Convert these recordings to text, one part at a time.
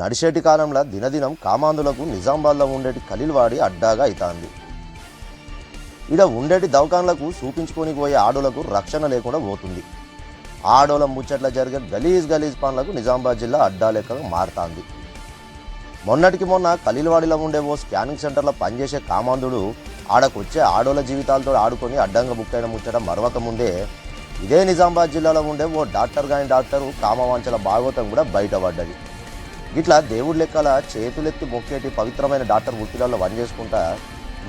నడిచేటి కాలంలో దినదినం కామాంధులకు నిజామాబాద్లో ఉండేటి కలిల్వాడి అడ్డాగా అవుతాంది ఇడ ఉండేటి దవకాన్లకు చూపించుకొని పోయే ఆడోలకు రక్షణ లేకుండా పోతుంది. ఆడోల ముచ్చట్ల జరిగే గలీజ్ గలీజ్ పనులకు నిజామాబాద్ జిల్లా అడ్డా లెక్కగా మారుతాంది. మొన్నటికి మొన్న ఖలీల్వాడిలో ఉండే ఓ స్కానింగ్ సెంటర్లో పనిచేసే కామాంధుడు ఆడకొచ్చే ఆడోల జీవితాలతో ఆడుకొని అడ్డంగా బుక్ అయిన ముచ్చట మరవక ముందే ఇదే నిజామాబాద్ జిల్లాలో ఉండే ఓ డాక్టర్ కాని డాక్టరు కామవాంచల భాగవతం కూడా బయటపడ్డది. ఇట్లా దేవుడి లెక్కల చేతులెత్తి మొక్కేటి పవిత్రమైన డాక్టర్ వృత్తిలలో పనిచేసుకుంటా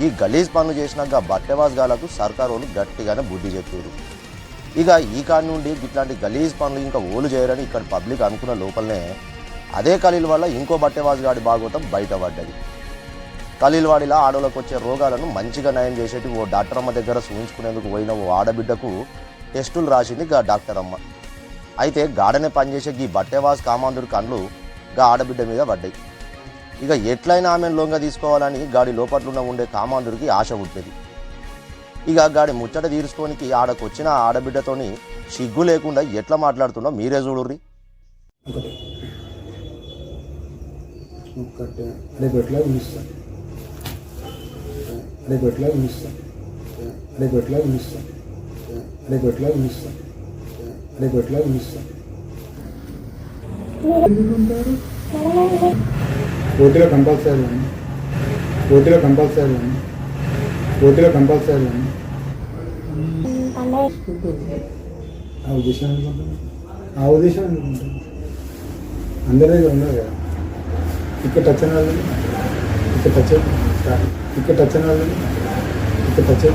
ఈ గలీజ్ పనులు చేసినాక బట్టెవాస్గాలకు సర్కారు వాళ్ళు గట్టిగానే బుద్ధి చెప్పారు ఇక ఈ కాడి నుండి ఇట్లాంటి గలీజ్ పనులు ఇంకా ఓలు చేయరని ఇక్కడ పబ్లిక్ అనుకున్న లోపలనే అదే ఖలీల్ వల్ల ఇంకో బట్టెవాజ్గాడి భాగవతం బయటపడ్డది. ఖలీల్వాడిలా ఆడోళ్ళకు వచ్చే రోగాలను మంచిగా నయం చేసేటి ఓ డాక్టర్ అమ్మ దగ్గర చూయించుకునేందుకు పోయిన ఓ ఆడబిడ్డకు టెస్టులు రాసింది డాక్టర్ అమ్మ అయితే గాడనే పనిచేసే ఈ బట్టెవాజ్ కామాంధుడి కండ్లు గా ఆడబిడ్డ మీద పడ్డాయి. ఇక ఎట్లయినా ఆమెను లోంగా తీసుకోవాలని గాడి లోపట్లున్న ఉండే కామాంధుడికి ఆశ ఉంటుంది ఇక గాడి ముచ్చట తీర్చుకోనికి ఆడకొచ్చిన ఆడబిడ్డతోని సిగ్గు లేకుండా ఎట్లా మాట్లాడుతున్నా మీరే చూడుర్రి. రేపు ఎట్లా చూపిస్తా రేపు ఎట్లా చూపిస్తా రేపు ఎట్లా చూపిస్తా రేపు ఎట్లా చూపిస్తా రేపు ఎట్లా చూపిస్తా ఎందుకుంటారు ఓటీలో కంపల్సరీ ఓటీలో కంపల్సరీ ఓటీలో కంపల్సరీ ఆ ఉద్దేశం అనుకుంటున్నాను ఆ ఉద్దేశం అనుకుంటున్నాను అందరి దగ్గర ఉన్నారు కదా. ఇక్కడ టచ్ అయిన వాళ్ళు ఇక్కడ టచ్ ఇక్కడ టచ్ అయిన వాళ్ళు ఇక్కడ టచ్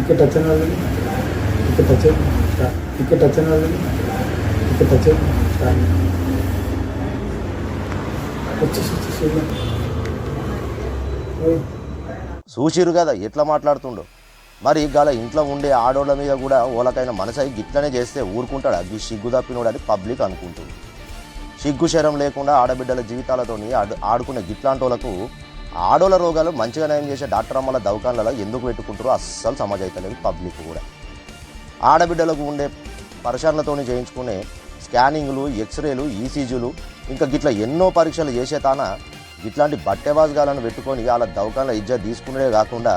ఇక్కడ టచ్ అయిన వాళ్ళు ఇక్కడ టచ్ ఇక్కడ టచ్ అయిన వాళ్ళు ఇక్కడ టచ్ అయ్యి స్టార్ట్ చూసిరు కదా ఎట్లా మాట్లాడుతుండో. మరి గాల ఇంట్లో ఉండే ఆడోళ్ళ మీద కూడా ఓలకైన మనసై గిట్లనే చేస్తే ఊరుకుంటాడు అది సిగ్గు తప్పినోడు అని పబ్లిక్ అనుకుంటుంది. సిగ్గు శరం లేకుండా ఆడబిడ్డల జీవితాలతోని ఆడు ఆడుకునే గిట్లాంటోళ్ళకు ఆడోళ్ళ రోగాలు మంచిగా నయం చేసే డాక్టర్ అమ్మల దవకాన్లలో ఎందుకు పెట్టుకుంటారో అస్సలు సమాజ్ అవుతలేదు పబ్లిక్ కూడా. ఆడబిడ్డలకు ఉండే పరిశీలనతోని చేయించుకునే స్కానింగ్లు ఎక్స్రేలు ఈసీజీలు ఇంకా గిట్ల ఎన్నో పరీక్షలు చేసే తాన ఇట్లాంటి బట్టెవాజగాలను పెట్టుకొని వాళ్ళ దవకాల ఇజ్జ తీసుకునే కాకుండా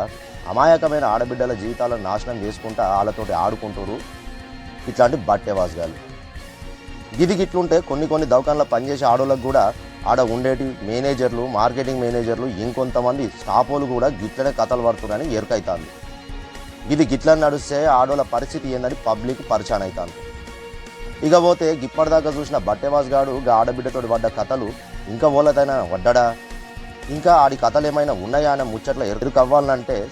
అమాయకమైన ఆడబిడ్డల జీవితాలను నాశనం చేసుకుంటా వాళ్ళతోటి ఆడుకుంటారు ఇట్లాంటి బట్టెవాజగాలు. ఇది గిట్లుంటే కొన్ని కొన్ని దవకాన్లో పనిచేసే ఆడోళ్ళకు కూడా ఆడ ఉండేటి మేనేజర్లు మార్కెటింగ్ మేనేజర్లు ఇంకొంతమంది స్టాఫోలు కూడా గిట్లనే కథలు పడుతున్నారని ఎరుకైతాంది ఇది గిట్ల నడిస్తే ఆడోళ్ళ పరిస్థితి ఏందని పబ్లిక్ పరిచయం అవుతాను ఇక పోతే గిప్పటిదాకా చూసిన బట్టెవాస్ గాడు గా పడ్డ కథలు ఇంకా ఓలతైనా వడ్డడా? ఇంకా ఆడి కథలు ఏమైనా ఉన్నాయా అనే ముచ్చట్ల ఎరుకు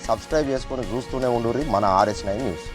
సబ్స్క్రైబ్ చేసుకొని చూస్తూనే ఉండుర్రి మన ఆర్ఎస్ నైన్ న్యూస్.